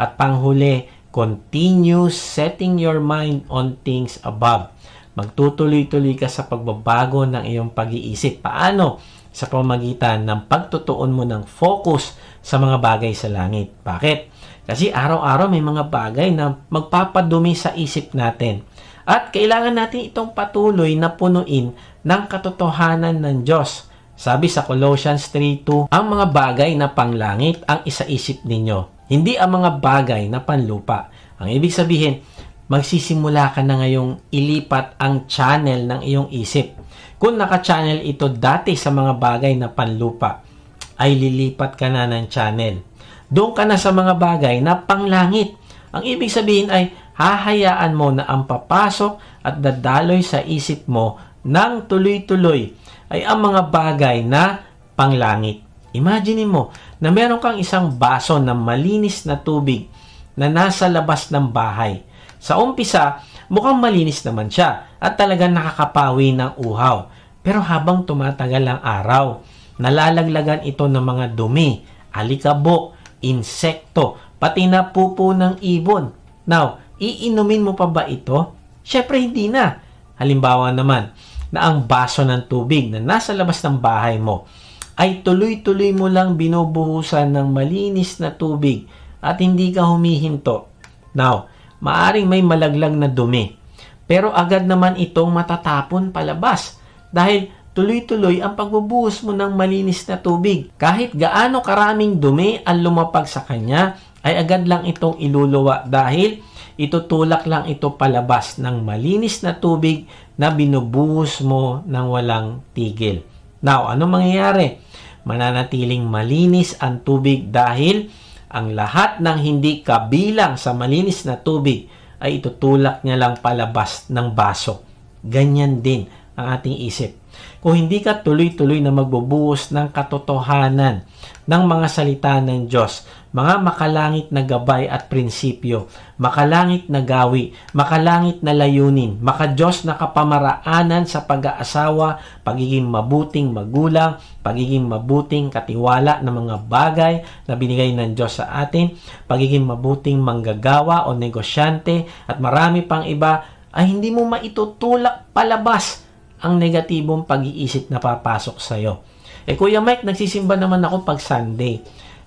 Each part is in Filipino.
At panghuli, continue setting your mind on things above. Magtutuloy-tuloy ka sa pagbabago ng iyong pag-iisip. Paano? Sa pamamagitan ng pagtutuon mo ng focus sa mga bagay sa langit. Bakit? Kasi araw-araw may mga bagay na magpapadumi sa isip natin. At kailangan natin itong patuloy na punuin ng katotohanan ng Diyos. Sabi sa Colossians 3.2, ang mga bagay na panglangit ang isaisip ninyo, hindi ang mga bagay na panlupa. Ang ibig sabihin, magsisimula ka na ngayong ilipat ang channel ng iyong isip. Kung naka-channel ito dati sa mga bagay na panlupa, ay lilipat ka na ng channel. Doon ka na sa mga bagay na panglangit. Ang ibig sabihin ay hahayaan mo na ang papasok at dadaloy sa isip mo ng tuloy-tuloy ay ang mga bagay na panglangit. Imagine mo na meron kang isang baso ng malinis na tubig na nasa labas ng bahay. Sa umpisa, mukhang malinis naman siya at talagang nakakapawi ng uhaw. Pero habang tumatagal ang araw, nalalaglagan ito ng mga dumi, alikabok, insekto, pati na pupo ng ibon. Now, iinumin mo pa ba ito? Syempre hindi na. Halimbawa naman, na ang baso ng tubig na nasa labas ng bahay mo ay tuloy-tuloy mo lang binubuhusan ng malinis na tubig at hindi ka humihinto. Now, maaring may malaglag na dumi. Pero agad naman itong matatapon palabas dahil tuloy-tuloy ang pagbubuhos mo ng malinis na tubig. Kahit gaano karaming dumi ang lumapag sa kanya, ay agad lang itong iluluwa dahil itutulak lang ito palabas ng malinis na tubig na binubuhos mo ng walang tigil. Now, ano mangyayari? Mananatiling malinis ang tubig dahil ang lahat ng hindi kabilang sa malinis na tubig ay itutulak niya lang palabas ng baso. Ganyan din ang ating isip. Kung hindi ka tuloy-tuloy na magbubuhos ng katotohanan ng mga salita ng Diyos, mga makalangit na gabay at prinsipyo, makalangit na gawi, makalangit na layunin, makadiyos na kapamaraanan sa pag-aasawa, pagiging mabuting magulang, pagiging mabuting katiwala ng mga bagay na binigay ng Diyos sa atin, pagiging mabuting manggagawa o negosyante, at marami pang iba, ay hindi mo maitutulak palabas ang negatibong pag-iisip na papasok sa iyo. Eh Kuya Mike, nagsisimba naman ako pag Sunday.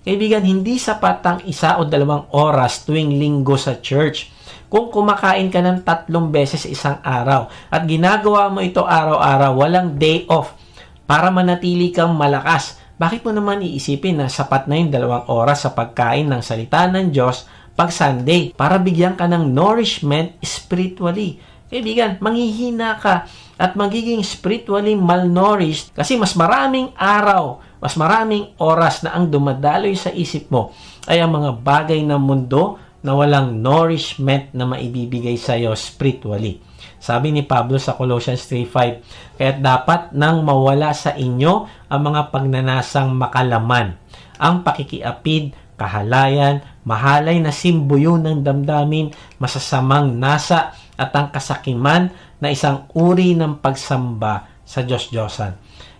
Kaibigan, hindi sapat ang isa o dalawang oras tuwing linggo sa church. Kung kumakain ka ng tatlong beses isang araw at ginagawa mo ito araw-araw, walang day off para manatili kang malakas, bakit mo naman iisipin na sapat na yung dalawang oras sa pagkain ng salita ng Diyos pag Sunday para bigyan ka ng nourishment spiritually? Kaibigan, manghihina ka at magiging spiritually malnourished kasi mas maraming araw, mas maraming oras na ang dumadaloy sa isip mo ay ang mga bagay ng mundo na walang nourishment na maibibigay sa iyo spiritually. Sabi ni Pablo sa Colossians 3.5, kaya dapat nang mawala sa inyo ang mga pagnanasang makalaman, ang pakikiapid, kahalayan, mahalay na simbuyo ng damdamin, masasamang nasa, at ang kasakiman na isang uri ng pagsamba sa Diyos-Diyosan.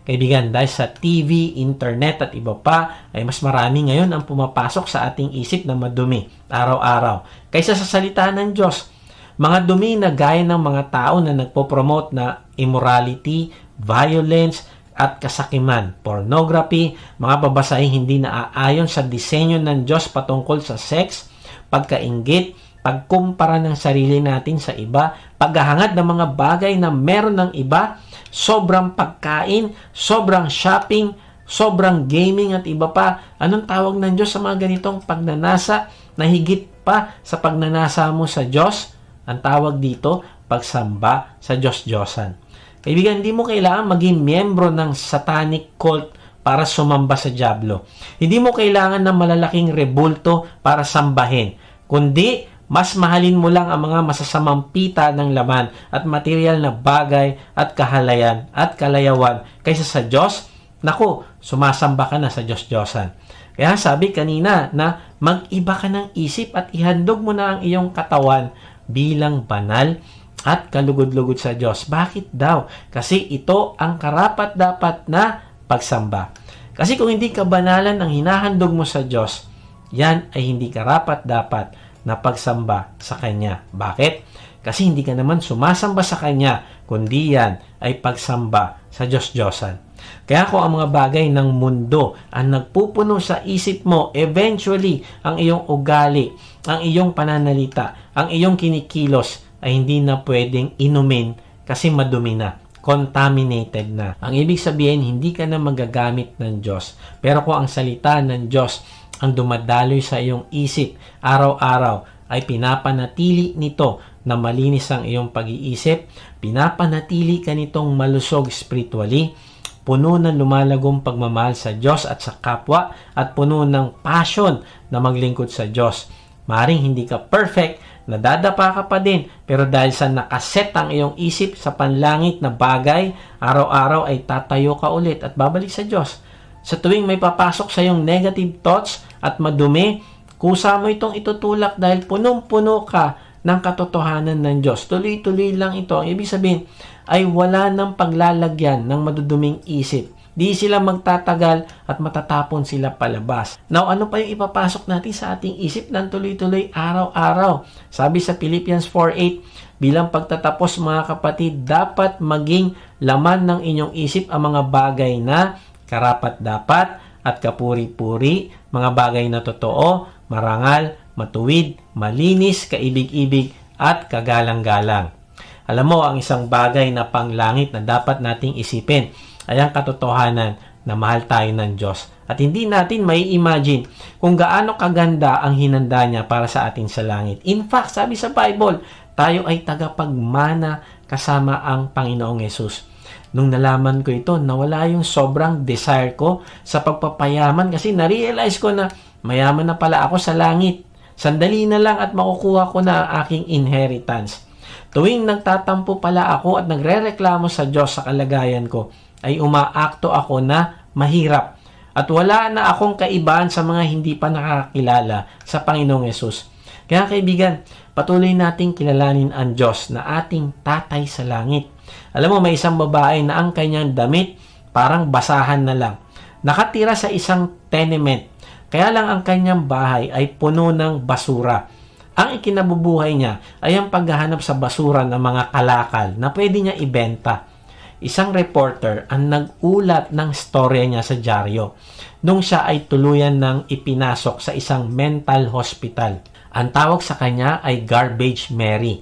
Kaibigan, dahil sa TV, internet at iba pa, ay mas marami ngayon ang pumapasok sa ating isip na madumi araw-araw kaysa sa salita ng Diyos. Mga dumi na gaya ng mga tao na nagpo-promote na immorality, violence, at kasakiman, pornography, mga babasahing hindi naaayon sa disenyo ng Diyos patungkol sa sex, pagkaingit, pagkumpara ng sarili natin sa iba, paghahangad ng mga bagay na meron ng iba, sobrang pagkain, sobrang shopping, sobrang gaming at iba pa. Anong tawag ng Diyos sa mga ganitong pagnanasa na higit pa sa pagnanasa mo sa Diyos? Ang tawag dito, pagsamba sa Diyos-Diyosan. Kaibigan, hindi mo kailangan maging miyembro ng satanic cult para sumamba sa Diablo. Hindi mo kailangan ng malalaking rebulto para sambahin, kundi mas mahalin mo lang ang mga masasamang pita ng laman at material na bagay at kahalayan at kalayawan kaysa sa Diyos, naku, sumasamba ka na sa Diyos-Diyosan. Kaya sabi kanina na mag-iba ka ng isip at ihandog mo na ang iyong katawan bilang banal at kalugod-lugod sa Diyos. Bakit daw? Kasi ito ang karapat-dapat na pagsamba. Kasi kung hindi ka banalan ang hinahandog mo sa Diyos, yan ay hindi karapat dapat na pagsamba sa Kanya. Bakit? Kasi hindi ka naman sumasamba sa Kanya, kundi yan ay pagsamba sa Diyos-Diyosan. Kaya kung ang mga bagay ng mundo ang nagpupuno sa isip mo, eventually, ang iyong ugali, ang iyong pananalita, ang iyong kinikilos ay hindi na pwedeng inumin kasi madumi na contaminated na. Ang ibig sabihin, hindi ka na magagamit ng Diyos. Pero kung ang salita ng Diyos ang dumadaloy sa iyong isip araw-araw, ay pinapanatili nito na malinis ang iyong pag-iisip, pinapanatili ka nitong malusog spiritually, puno ng lumalagong pagmamahal sa Diyos at sa kapwa, at puno ng passion na maglingkod sa Diyos. Maring hindi ka perfect, nadadapa ka pa din, pero dahil sa nakaset ang iyong isip sa panlangit na bagay, araw-araw ay tatayo ka ulit at babalik sa Diyos. Sa tuwing may papasok sa iyong negative thoughts at madumi, kusa mo itong itutulak dahil punong-puno ka ng katotohanan ng Diyos. Tuloy-tuloy lang ito. Ang ibig sabihin ay wala ng paglalagyan ng maduduming isip. Di sila magtatagal at matatapon sila palabas. Now, ano pa yung ipapasok natin sa ating isip ng tuloy-tuloy araw-araw? Sabi sa Philippians 4.8, bilang pagtatapos mga kapatid, dapat maging laman ng inyong isip ang mga bagay na karapat-dapat at kapuri-puri, mga bagay na totoo, marangal, matuwid, malinis, kaibig-ibig, at kagalang-galang. Alam mo, ang isang bagay na panglangit na dapat nating isipin ay ang katotohanan na mahal tayo ng Diyos. At hindi natin may imagine kung gaano kaganda ang hinanda niya para sa atin sa langit. In fact, sabi sa Bible, tayo ay tagapagmana kasama ang Panginoong Yesus. Nung nalaman ko ito, nawala yung sobrang desire ko sa pagpapayaman kasi na-realize ko na mayaman na pala ako sa langit. Sandali na lang at makukuha ko na ang aking inheritance. Tuwing nagtatampo pala ako at nagrereklamo sa Diyos sa kalagayan ko, ay umaakto ako na mahirap. At wala na akong kaibahan sa mga hindi pa nakakilala sa Panginoong Yesus. Kaya kaibigan, patuloy nating kilalanin ang Diyos na ating tatay sa langit. Alam mo, may isang babae na ang kanyang damit parang basahan na lang. Nakatira sa isang tenement. Kaya lang ang kanyang bahay ay puno ng basura. Ang ikinabubuhay niya ay ang paghahanap sa basura ng mga kalakal na pwede niya ibenta isang reporter ang nag-ulat ng storya niya sa dyaryo nung siya ay tuluyan ng ipinasok sa isang mental hospital. Ang tawag sa kanya ay Garbage Mary.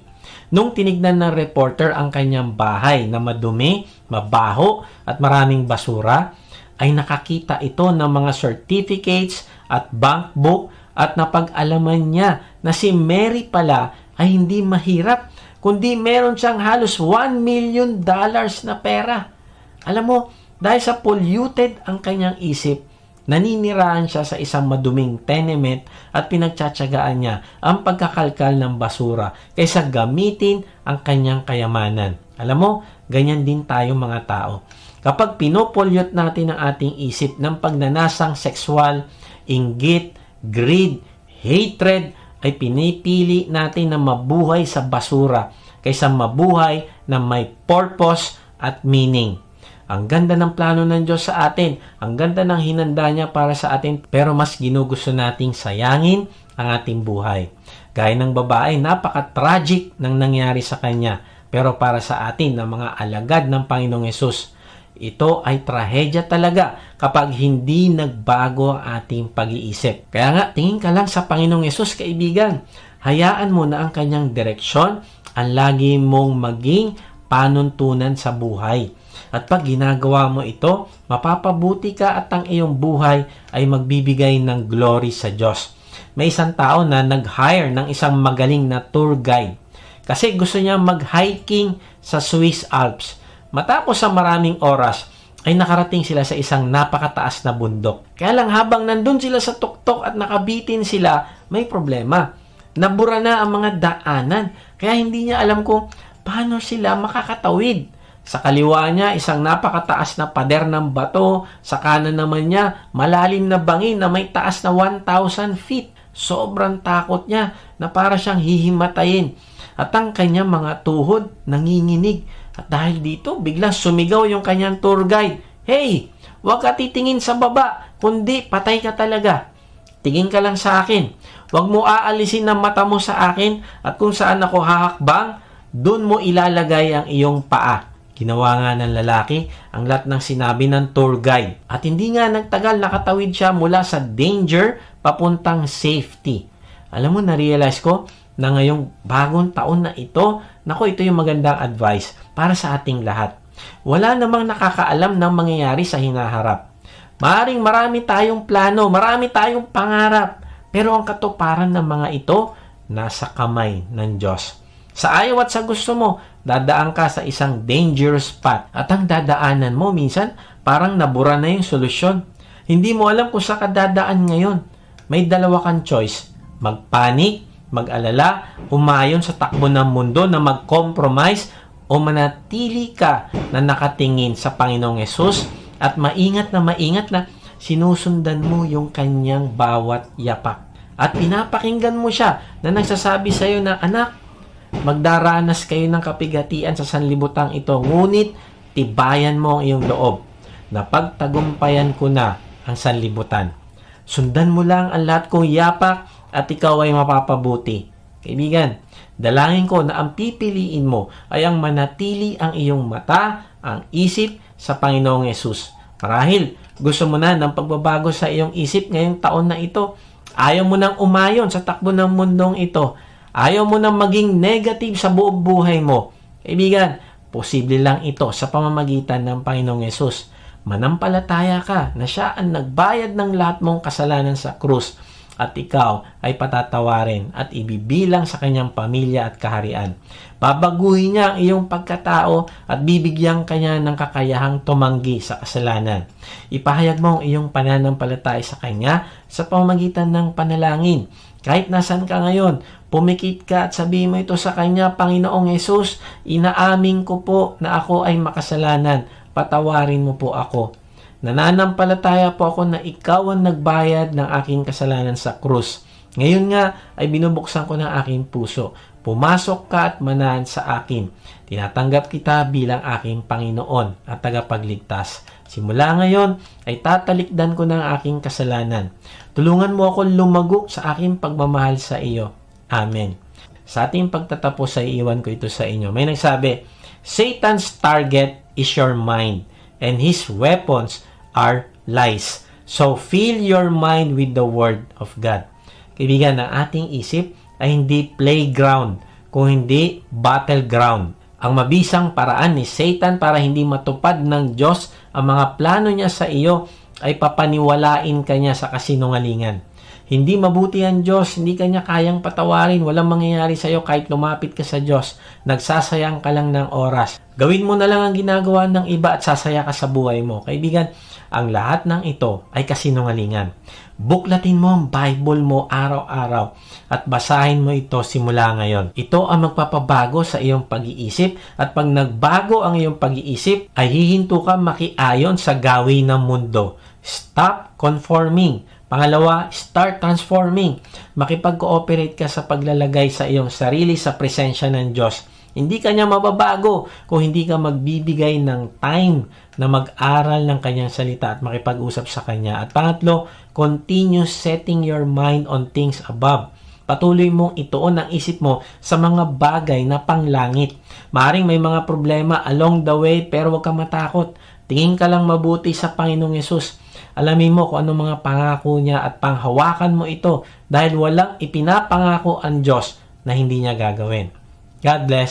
Nung tinignan ng reporter ang kanyang bahay na madumi, mabaho at maraming basura, ay nakakita ito ng mga certificates at bank book at napag-alaman niya na si Mary pala ay hindi mahirap kundi meron siyang halos 1 million dollars na pera. Alam mo, dahil sa polluted ang kanyang isip, naninirahan siya sa isang maduming tenement at pinagtsatsagaan niya ang pagkakalkal ng basura kaysa gamitin ang kanyang kayamanan. Alam mo, ganyan din tayo mga tao. Kapag pinopolyot natin ang ating isip ng pagnanasang sexual, inggit, greed, hatred, ay pinipili natin na mabuhay sa basura kaysa mabuhay na may purpose at meaning. Ang ganda ng plano ng Diyos sa atin, ang ganda ng hinanda niya para sa atin, pero mas ginugusto nating sayangin ang ating buhay. Gaya ng babae, napaka-tragic ng nangyari sa kanya. Pero para sa atin, na mga alagad ng Panginoong Yesus, ito ay trahedya talaga kapag hindi nagbago ang ating pag-iisip. Kaya nga, tingin ka lang sa Panginoong Yesus, kaibigan. Hayaan mo na ang kanyang direksyon ang lagi mong maging panuntunan sa buhay. At pag ginagawa mo ito, mapapabuti ka at ang iyong buhay ay magbibigay ng glory sa Diyos. May isang tao na nag-hire ng isang magaling na tour guide kasi gusto niya mag-hiking sa Swiss Alps. Matapos sa maraming oras, ay nakarating sila sa isang napakataas na bundok. Kaya lang habang nandun sila sa tuktok at nakabitin sila, may problema. Nabura na ang mga daanan. Kaya hindi niya alam kung paano sila makakatawid. Sa kaliwa niya, isang napakataas na pader ng bato. Sa kanan naman niya, malalim na bangin na may taas na 1,000 feet. Sobrang takot niya na para siyang hihimatayin. At ang kanyang mga tuhod nanginginig. At dahil dito, biglang sumigaw yung kanyang tour guide. Hey, huwag ka titingin sa baba, kundi patay ka talaga. tingin ka lang sa akin. Huwag mo aalisin ang mata mo sa akin at kung saan ako hahakbang, doon mo ilalagay ang iyong paa. Ginawa nga ng lalaki ang lahat ng sinabi ng tour guide. At hindi nga nagtagal nakatawid siya mula sa danger papuntang safety. Alam mo, na-realize ko na ngayong bagong taon na ito, nako ito yung magandang advice para sa ating lahat. Wala namang nakakaalam ng mangyayari sa hinaharap. Maaring marami tayong plano, marami tayong pangarap, pero ang katuparan ng mga ito nasa kamay ng Diyos. Sa ayaw at sa gusto mo, dadaan ka sa isang dangerous spot. At ang dadaanan mo minsan, parang nabura na yung solusyon. Hindi mo alam kung saan ka dadaan ngayon. May dalawa kang choice. Magpanik, mag-alala, umayon sa takbo ng mundo na mag-compromise o manatili ka na nakatingin sa Panginoong Yesus at maingat na maingat na sinusundan mo yung kanyang bawat yapak. At pinapakinggan mo siya na nagsasabi sa iyo na, Anak, magdaranas kayo ng kapigatian sa sanlibutang ito. Ngunit, tibayan mo ang iyong loob na pagtagumpayan ko na ang sanlibutan. Sundan mo lang ang lahat kong yapak at ikaw ay mapapabuti. Kaibigan, dalangin ko na ang pipiliin mo ay ang manatili ang iyong mata, ang isip sa Panginoong Yesus. Marahil, gusto mo na ng pagbabago sa iyong isip ngayong taon na ito. Ayaw mo nang umayon sa takbo ng mundong ito. Ayaw mo nang maging negative sa buong buhay mo. Kaibigan, posible lang ito sa pamamagitan ng Panginoong Yesus. Manampalataya ka na siya ang nagbayad ng lahat mong kasalanan sa krus at ikaw ay patatawarin at ibibilang sa kanyang pamilya at kaharian. Babaguhin niya ang iyong pagkatao at bibigyan kanya ng kakayahang tumanggi sa kasalanan. Ipahayag mo ang iyong pananampalataya sa kanya sa pamamagitan ng panalangin. Kahit nasan ka ngayon, pumikit ka at sabihin mo ito sa kanya, Panginoong Yesus, inaamin ko po na ako ay makasalanan. Patawarin mo po ako. Nananampalataya po ako na ikaw ang nagbayad ng aking kasalanan sa krus. Ngayon nga ay binubuksan ko ng aking puso. Pumasok ka at manahan sa akin. Tinatanggap kita bilang aking Panginoon at tagapagligtas. Simula ngayon ay tatalikdan ko ng aking kasalanan. Tulungan mo ako lumago sa aking pagmamahal sa iyo. Amen. Sa ating pagtatapos ay iwan ko ito sa inyo. May nagsabi, Satan's target is your mind and his weapons are lies. So fill your mind with the word of God. Kaibigan, ang ating isip ay hindi playground, kung hindi battleground. Ang mabisang paraan ni Satan para hindi matupad ng Diyos ang mga plano niya sa iyo ay papaniwalain kanya sa kasinungalingan. Hindi mabuti ang Diyos, hindi kanya kayang patawarin, walang mangyayari sa iyo kahit lumapit ka sa Diyos. Nagsasayang ka lang ng oras. Gawin mo na lang ang ginagawa ng iba at sasaya ka sa buhay mo. Kaibigan, ang lahat ng ito ay kasinungalingan. Buklatin mo ang Bible mo araw-araw at basahin mo ito simula ngayon. Ito ang magpapabago sa iyong pag-iisip at pag nagbago ang iyong pag-iisip ay hihinto ka makiayon sa gawin ng mundo. Stop conforming. Pangalawa, start transforming. Makipag-cooperate ka sa paglalagay sa iyong sarili sa presensya ng Diyos. Hindi ka niya mababago kung hindi ka magbibigay ng time na mag-aral ng kanyang salita at makipag-usap sa kanya. At pangatlo, continue setting your mind on things above. Patuloy mong ituon ang isip mo sa mga bagay na panglangit. Maring may mga problema along the way pero huwag kang matakot. Tingin ka lang mabuti sa Panginoong Yesus. Alamin mo kung anong mga pangako niya at panghawakan mo ito dahil walang ipinapangako ang Diyos na hindi niya gagawin. God bless.